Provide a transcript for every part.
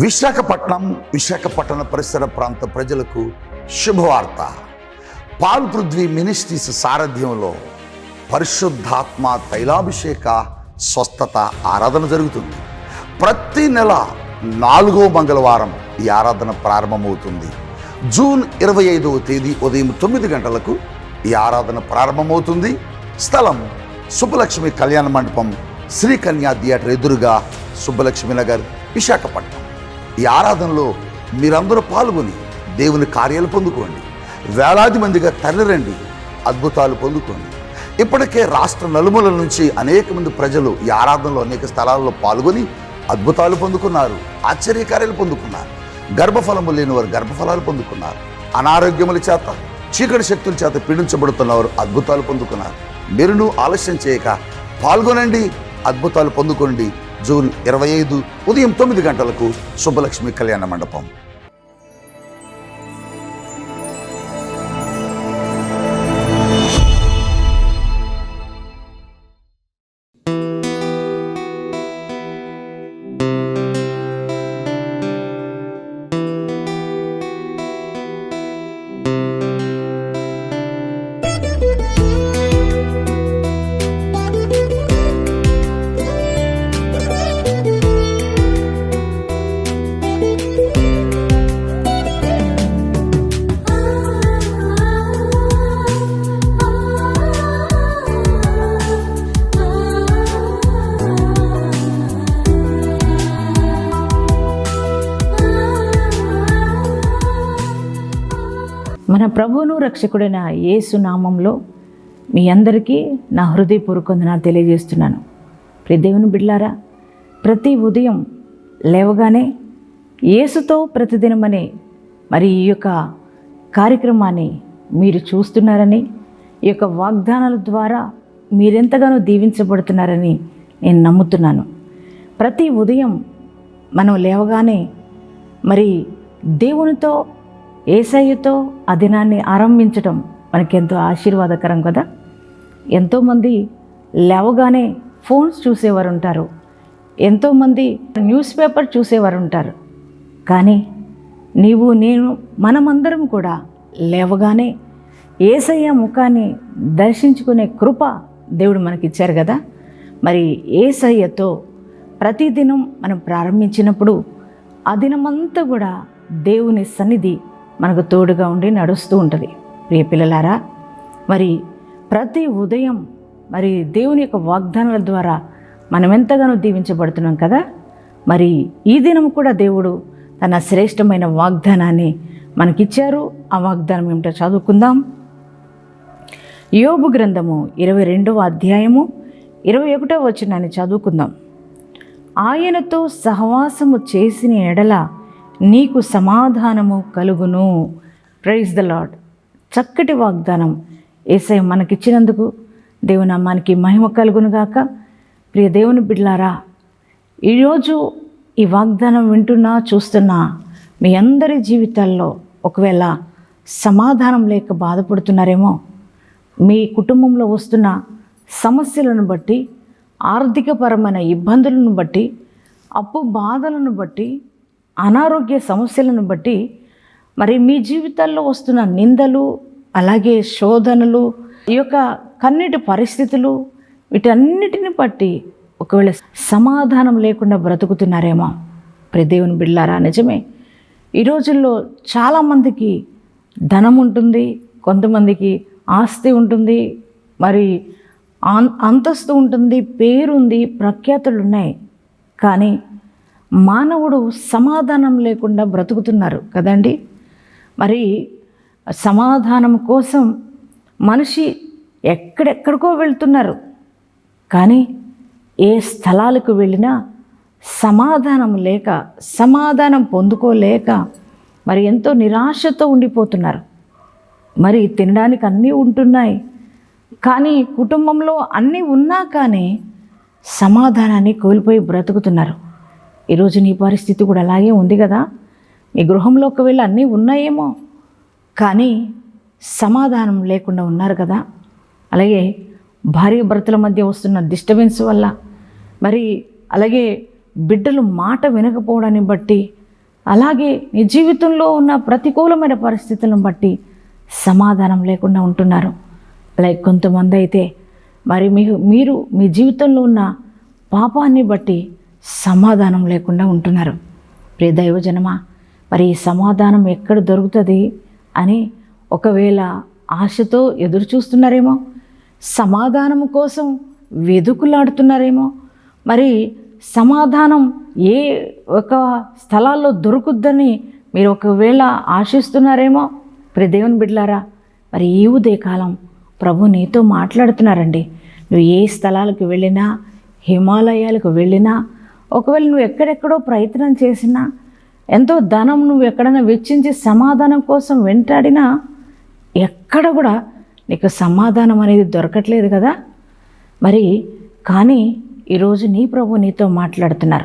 విశాఖపట్నం విశాఖపట్టణ పరిసర ప్రాంత ప్రజలకు శుభవార్త. పాల్ పృథ్వీ మినిస్ట్రీస్ సారథ్యంలో పరిశుద్ధాత్మ తైలాభిషేక స్వస్థత ఆరాధన జరుగుతుంది. ప్రతి నెల నాలుగో మంగళవారం ఈ ఆరాధన ప్రారంభమవుతుంది. జూన్ ఇరవై ఐదవ తేదీ ఉదయం తొమ్మిది గంటలకు ఈ ఆరాధన ప్రారంభమవుతుంది. స్థలం సుబ్బలక్ష్మి కళ్యాణ మండపం శ్రీకన్యా థియేటర్ ఎదురుగా సుబ్బలక్ష్మి నగర్ విశాఖపట్నం. ఈ ఆరాధనలో మీరందరూ పాల్గొని దేవుని కార్యాలు పొందుకోండి. వేలాది మందిగా తరలిరండి అద్భుతాలు పొందుకోండి. ఇప్పటికే రాష్ట్ర నలుమూల నుంచి అనేక మంది ప్రజలు ఈ ఆరాధనలో అనేక స్థలాల్లో పాల్గొని అద్భుతాలు పొందుకున్నారు ఆశ్చర్యకార్యాలు పొందుకున్నారు గర్భఫలము లేని వారు గర్భఫలాలు పొందుకున్నారు అనారోగ్యముల చేత చీకటి శక్తుల చేత పీడించబడుతున్నవారు అద్భుతాలు పొందుకున్నారు. మీరును ఆలస్యం చేయక పాల్గొనండి అద్భుతాలు పొందుకోండి. జూన్ ఇరవై ఐదు ఉదయం తొమ్మిది గంటలకు శుభలక్ష్మి కళ్యాణ మండపం. మన ప్రభువును రక్షకుడైన యేసు నామంలో మీ అందరికీ నా హృదయపూర్వక నా తెలియజేస్తున్నాను. ప్రతి దేవుని బిడ్లారా ప్రతి ఉదయం లేవగానే యేసుతో ప్రతిదినమనే మరి ఈ యొక్క కార్యక్రమాన్ని మీరు చూస్తున్నారని ఈ యొక్క వాగ్దానాల ద్వారా మీరెంతగానో దీవించబడుతున్నారని నేను నమ్ముతున్నాను. ప్రతి ఉదయం మనం లేవగానే మరి దేవునితో ఏసయ్యతో ఆ దినాన్ని ఆరంభించడం మనకెంతో ఆశీర్వాదకరం కదా? ఎంతోమంది లేవగానే ఫోన్స్ చూసేవారు ఉంటారు ఎంతోమంది న్యూస్ పేపర్ చూసేవారు ఉంటారు కానీ నీవు నేను మనమందరం కూడా లేవగానే ఏసయ్య ముఖాన్ని దర్శించుకునే కృప దేవుడు మనకిచ్చారు కదా? మరి ఏసయ్యతో ప్రతిదినం మనం ప్రారంభించినప్పుడు ఆ దినమంతా కూడా దేవుని సన్నిధి మనకు తోడుగా ఉండి నడుస్తూ ఉంటుంది. ప్రియ పిల్లలారా మరి ప్రతి ఉదయం మరి దేవుని యొక్క వాగ్దానాల ద్వారా మనం ఎంతగానో దీవించబడుతున్నాం కదా? మరి ఈ దినం కూడా దేవుడు తన శ్రేష్టమైన వాగ్దానాన్ని మనకిచ్చారు. ఆ వాగ్దానం ఏమిటో చదువుకుందాం. యోబు గ్రంథము ఇరవై రెండవ అధ్యాయము ఇరవై ఒకటో వచనాన్ని చదువుకుందాం. ఆయనతో సహవాసము చేసిన ఎడల నీకు సమాధానము కలుగును. ప్రైజ్ ద లాడ్ చక్కటి వాగ్దానం ఏసై మనకిచ్చినందుకు దేవుని అమ్మానికి మహిమ కలుగునుగాక ప్రియ దేవుని బిడ్లారా ఈరోజు ఈ వాగ్దానం వింటున్నా చూస్తున్నా మీ అందరి జీవితాల్లో ఒకవేళ సమాధానం లేక బాధపడుతున్నారేమో మీ కుటుంబంలో వస్తున్న సమస్యలను బట్టి ఆర్థికపరమైన ఇబ్బందులను బట్టి అప్పు బాధలను బట్టి అనారోగ్య సమస్యలను బట్టి మరి మీ జీవితాల్లో వస్తున్న నిందలు అలాగే శోధనలు ఈ యొక్క కన్నీటి పరిస్థితులు వీటన్నిటిని బట్టి ఒకవేళ సమాధానం లేకుండా బ్రతుకుతున్నారేమో. ప్రదేవుని బిళ్ళారా నిజమే. ఈ రోజుల్లో చాలామందికి ధనం ఉంటుంది కొంతమందికి ఆస్తి ఉంటుంది మరి అంతస్తు ఉంటుంది పేరుంది ప్రఖ్యాతులు ఉన్నాయి. కానీ మానవుడు సమాధానం లేకుండా బ్రతుకుతున్నారు కదండి? మరి సమాధానం కోసం మనిషి ఎక్కడెక్కడికో వెళ్తున్నారు. కానీ ఏ స్థలాలకు వెళ్ళినా సమాధానం లేక సమాధానం పొందుకోలేక మరి ఎంతో నిరాశతో ఉండిపోతున్నారు. మరి తినడానికి అన్నీ ఉంటున్నాయి. కానీ కుటుంబంలో అన్నీ ఉన్నా కానీ సమాధానాన్ని కోల్పోయి బ్రతుకుతున్నారు. ఈరోజు నీ పరిస్థితి కూడా అలాగే ఉంది కదా? మీ గృహంలో ఒకవేళ అన్నీ ఉన్నాయేమో కానీ సమాధానం లేకుండా ఉన్నారు కదా? అలాగే భార్య భర్తల మధ్య వస్తున్న డిస్టర్బెన్స్ వల్ల మరి అలాగే బిడ్డలు మాట వినకపోవడాన్ని బట్టి అలాగే నీ జీవితంలో ఉన్న ప్రతికూలమైన పరిస్థితులను బట్టి సమాధానం లేకుండా ఉంటున్నారు. లైక్ కొంతమంది అయితే మరి మీ మీరు మీ జీవితంలో ఉన్న పాపాన్ని బట్టి సమాధానం లేకుండా ఉంటున్నారు. ప్రియ దైవజనమా మరి ఈ సమాధానం ఎక్కడ దొరుకుతుంది అని ఒకవేళ ఆశతో ఎదురు చూస్తున్నారేమో సమాధానం కోసం వెదుకులాడుతున్నారేమో మరి సమాధానం ఏ ఒక స్థలాల్లో దొరుకుద్దని మీరు ఒకవేళ ఆశిస్తున్నారేమో ప్రి దేవుని బిడ్లారా మరి ఈ ఉదయకాలం ప్రభు నీతో మాట్లాడుతున్నారండి. నువ్వు ఏ స్థలాలకు వెళ్ళినా హిమాలయాలకు వెళ్ళినా ఒకవేళ నువ్వు ఎక్కడెక్కడో ప్రయత్నం చేసినా ఎంతో ధనం నువ్వు ఎక్కడైనా వెచ్చించి సమాధానం కోసం వెంటాడినా ఎక్కడ కూడా నీకు సమాధానం అనేది దొరకట్లేదు కదా? మరి కానీ ఈరోజు నీ ప్రభు నీతో మాట్లాడుతున్నారు.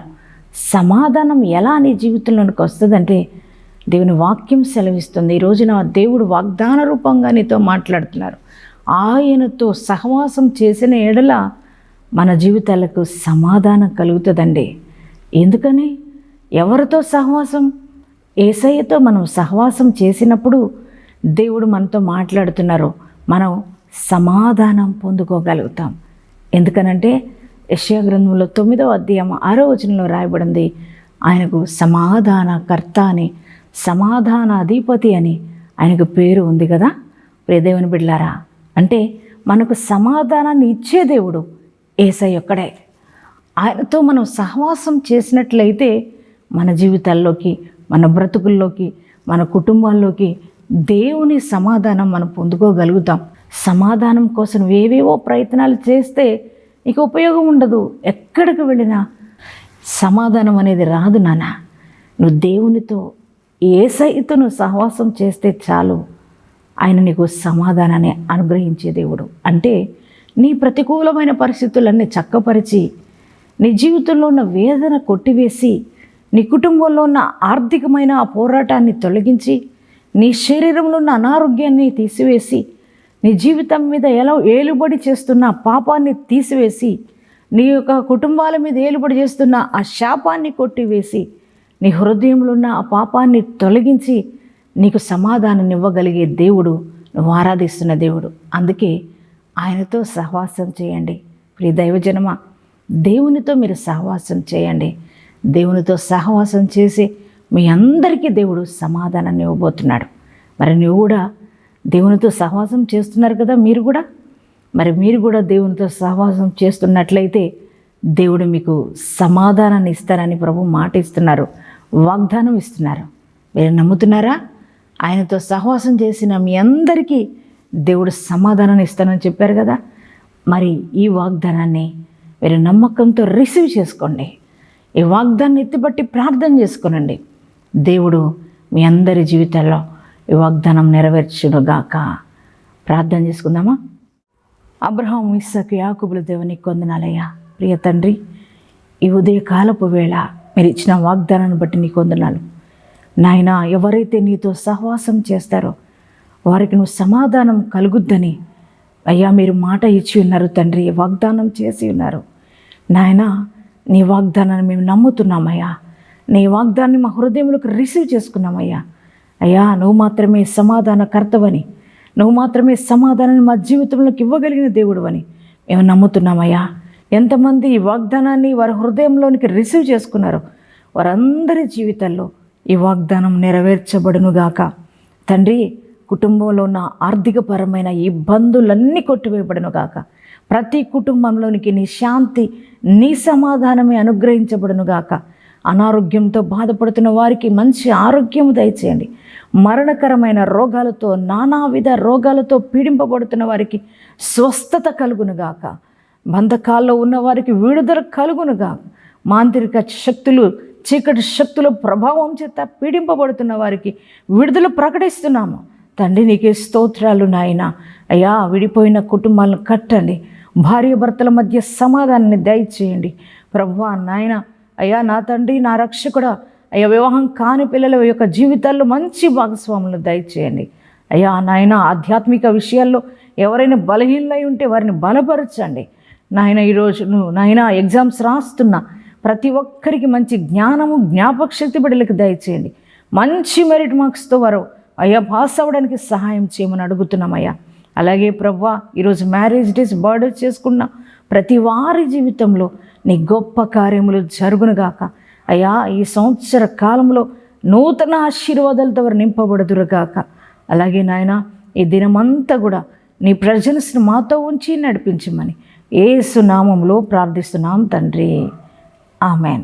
సమాధానం ఎలా నీ జీవితంలోనికి వస్తుందంటే దేవుని వాక్యం సెలవిస్తుంది. ఈరోజు నా దేవుడు వాగ్దాన రూపంగా నీతో మాట్లాడుతున్నారు. ఆయనతో సహవాసం చేసిన ఎడల మన జీవితాలకు సమాధానం కలుగుతుందండి. ఎందుకని? ఎవరితో సహవాసం? ఏసయ్యతో మనం సహవాసం చేసినప్పుడు దేవుడు మనతో మాట్లాడుతున్నారు. మనం సమాధానం పొందుకోగలుగుతాం. ఎందుకనంటే యశ్యా గ్రంథంలో తొమ్మిదవ అధ్యాయం ఆరో వచనంలో రాయబడింది ఆయనకు సమాధానకర్త అని సమాధాన అధిపతి అని ఆయనకు పేరు ఉంది కదా. ప్రియదేవుని బిడ్లారా అంటే మనకు సమాధానాన్ని ఇచ్చే దేవుడు ఏసై ఒక్కడే. ఆయనతో మనం సహవాసం చేసినట్లయితే మన జీవితాల్లోకి మన బ్రతుకుల్లోకి మన కుటుంబాల్లోకి దేవుని సమాధానం మనం పొందుకోగలుగుతాం. సమాధానం కోసం ఏవేవో ప్రయత్నాలు చేస్తే నీకు ఉపయోగం ఉండదు. ఎక్కడికి వెళ్ళినా సమాధానం అనేది రాదు నాన్న. నువ్వు దేవునితో ఏ సైతో నువ్వు సహవాసం చేస్తే చాలు. ఆయన నీకు సమాధానాన్ని అనుగ్రహించే దేవుడు. అంటే నీ ప్రతికూలమైన పరిస్థితులన్నీ చక్కపరిచి నీ జీవితంలో ఉన్న వేదన కొట్టివేసి నీ కుటుంబంలో ఉన్న ఆర్థికమైన ఆ పోరాటాన్ని తొలగించి నీ శరీరంలో ఉన్న అనారోగ్యాన్ని తీసివేసి నీ జీవితం మీద ఎలా ఏలుబడి చేస్తున్న పాపాన్ని తీసివేసి నీ యొక్క కుటుంబాల మీద ఏలుబడి చేస్తున్న ఆ శాపాన్ని కొట్టివేసి నీ హృదయంలో ఉన్న ఆ పాపాన్ని తొలగించి నీకు సమాధానం ఇవ్వగలిగే దేవుడు నువ్వు ఆరాధిస్తున్న దేవుడు. అందుకే ఆయనతో సహవాసం చేయండి. ప్రియ దైవజనమ దేవునితో మీరు సహవాసం చేయండి. దేవునితో సహవాసం చేసి మీ అందరికీ దేవుడు సమాధానాన్ని ఇవ్వబోతున్నాడు. మరి నువ్వు కూడా దేవునితో సహవాసం చేస్తున్నారు కదా మీరు కూడా? మరి మీరు కూడా దేవునితో సహవాసం చేస్తున్నట్లయితే దేవుడు మీకు సమాధానాన్ని ఇస్తారని ప్రభు మాట ఇస్తున్నారు వాగ్దానం ఇస్తున్నారు. మీరు నమ్ముతున్నారా? ఆయనతో సహవాసం చేసిన మీ అందరికీ దేవుడు సమాధానాన్ని ఇస్తానని చెప్పారు కదా? మరి ఈ వాగ్దానాన్ని మీరు నమ్మకంతో రిసీవ్ చేసుకోండి. ఈ వాగ్దాన్ని ఎత్తిపట్టి ప్రార్థన చేసుకోనండి. దేవుడు మీ అందరి జీవితాల్లో ఈ వాగ్దానం నెరవేర్చునుగాక ప్రార్థన చేసుకుందామా? అబ్రహం ఇస్సకు యాకుబుల దేవుని కొందనాలయ్యా ప్రియ తండ్రి ఈ ఉదయకాలపు వేళ మీరు ఇచ్చిన వాగ్దానాన్ని బట్టి నీకు వందనాలు. నాయన ఎవరైతే నీతో సహవాసం చేస్తారో వారికి నువ్వు సమాధానం కలుగుద్దని. అయ్యా మీరు మాట ఇచ్చి ఉన్నారు తండ్రి వాగ్దానం చేసి ఉన్నారు. నాయన నీ వాగ్దానాన్ని మేము నమ్ముతున్నామయ్యా. నీ వాగ్దాన్ని మా హృదయంలోకి రిసీవ్ చేసుకున్నామయ్యా. అయ్యా నువ్వు మాత్రమే సమాధాన కర్తవని నువ్వు మాత్రమే సమాధానాన్ని మా జీవితంలోకి ఇవ్వగలిగిన దేవుడు అని మేము నమ్ముతున్నామయ్యా. ఎంతమంది ఈ వాగ్దానాన్ని వారి హృదయంలోనికి రిసీవ్ చేసుకున్నారో వారందరి జీవితాల్లో ఈ వాగ్దానం నెరవేర్చబడునుగాక. తండ్రి కుటుంబంలో ఉన్న ఆర్థికపరమైన ఇబ్బందులన్నీ కొట్టివేయబడునుగాక ప్రతి కుటుంబంలోనికి నీ శాంతి నీ సమాధానమే అనుగ్రహించబడునుగాక అనారోగ్యంతో బాధపడుతున్న వారికి మంచి ఆరోగ్యం దయచేయండి. మరణకరమైన రోగాలతో నానావిధ రోగాలతో పీడింపబడుతున్న వారికి స్వస్థత కలుగునుగాక బంధకాల్లో ఉన్న వారికి విడుదల కలుగునుగాక మాంత్రిక శక్తులు చీకటి శక్తుల ప్రభావం చేత పీడింపబడుతున్న వారికి విడుదల ప్రకటిస్తున్నాము. తండ్రి నీకే స్తోత్రాలు నాయన. అయ్యా విడిపోయిన కుటుంబాలను కట్టండి. భార్య భర్తల మధ్య సమాధానాన్ని దయచేయండి. ప్రభు నాయన అయ్యా నా తండ్రి నా రక్షకుడా. అయ్యా వివాహం కాని పిల్లల యొక్క జీవితాల్లో మంచి భాగస్వాములు దయచేయండి. అయ్యా నాయన ఆధ్యాత్మిక విషయాల్లో ఎవరైనా బలహీనలై ఉంటే వారిని బలపరచండి. నాయన ఈరోజు నువ్వు నాయన ఎగ్జామ్స్ రాస్తున్నా ప్రతి ఒక్కరికి మంచి జ్ఞానము జ్ఞాపక శక్తి బిడ్డలకు దయచేయండి. మంచి మెరిట్ మార్క్స్తో వారు అయ్యా పాస్ అవ్వడానికి సహాయం చేయమని అడుగుతున్నామయ్యా. అలాగే ప్రవ్వా ఈరోజు మ్యారేజ్ డేస్ బర్త్డే చేసుకున్న ప్రతి వారి జీవితంలో నీ గొప్ప కార్యములు జరుగునుగాక అయ్యా ఈ సంవత్సర కాలంలో నూతన ఆశీర్వాదాలతో వారు నింపబడుదురుగాక అలాగే నాయన ఈ దినమంతా కూడా నీ ప్రజెన్స్ని మాతో ఉంచి నడిపించమని ఏ సునామంలో ప్రార్థిస్తున్నాం తండ్రి. ఆమెన్.